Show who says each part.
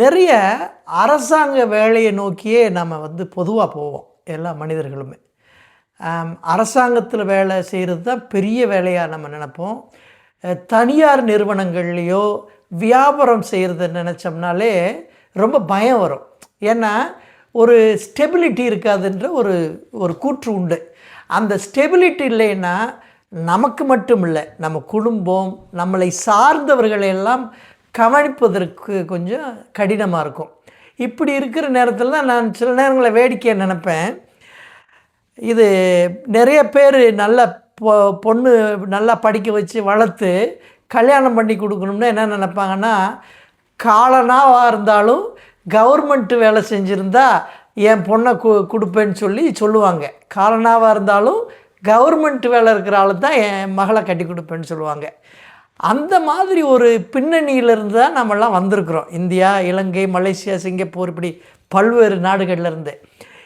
Speaker 1: நிறைய அரசாங்க வேலையை நோக்கியே நம்ம வந்து பொதுவாக போவோம் எல்லா மனிதர்களுமே. அரசாங்கத்தில் வேலை செய்கிறது தான் பெரிய வேலையாக நம்ம நினைப்போம். தனியார் நிறுவனங்கள்லேயோ வியாபாரம் செய்கிறத நினச்சோம்னாலே ரொம்ப பயம் வரும். ஏன்னா ஒரு ஸ்டெபிலிட்டி இருக்காதுன்ற ஒரு ஒரு கூற்று உண்டு. அந்த ஸ்டெபிலிட்டி இல்லைன்னா நமக்கு மட்டும் இல்லை நம்ம குடும்பம் நம்மளை சார்ந்தவர்களெல்லாம் கவனிப்பதற்கு கொஞ்சம் கடினமாக இருக்கும். இப்படி இருக்கிற நேரத்தில் தான் நான் சில நேரங்களில் வேடிக்கையை நினப்பேன். இது நிறைய பேர் நல்ல பொ பொண்ணு நல்லா படிக்க வச்சு வளர்த்து கல்யாணம் பண்ணி கொடுக்கணும்னா என்ன நினப்பாங்கன்னா காலனாவாக இருந்தாலும் கவர்மெண்ட்டு வேலை செஞ்சுருந்தா என் பொண்ணை கு கொடுப்பேன்னு சொல்லி சொல்லுவாங்க. காலனாவாக இருந்தாலும் கவர்மெண்ட் வேலை இருக்கிற ஆளு தான் என் மகளை கட்டி கொடுப்பேன்னு சொல்லுவாங்க. அந்த மாதிரி ஒரு பின்னணியிலிருந்து தான் நம்மெல்லாம் வந்திருக்கிறோம். இந்தியா இலங்கை மலேசியா சிங்கப்பூர் இப்படி பல்வேறு நாடுகள்லேருந்து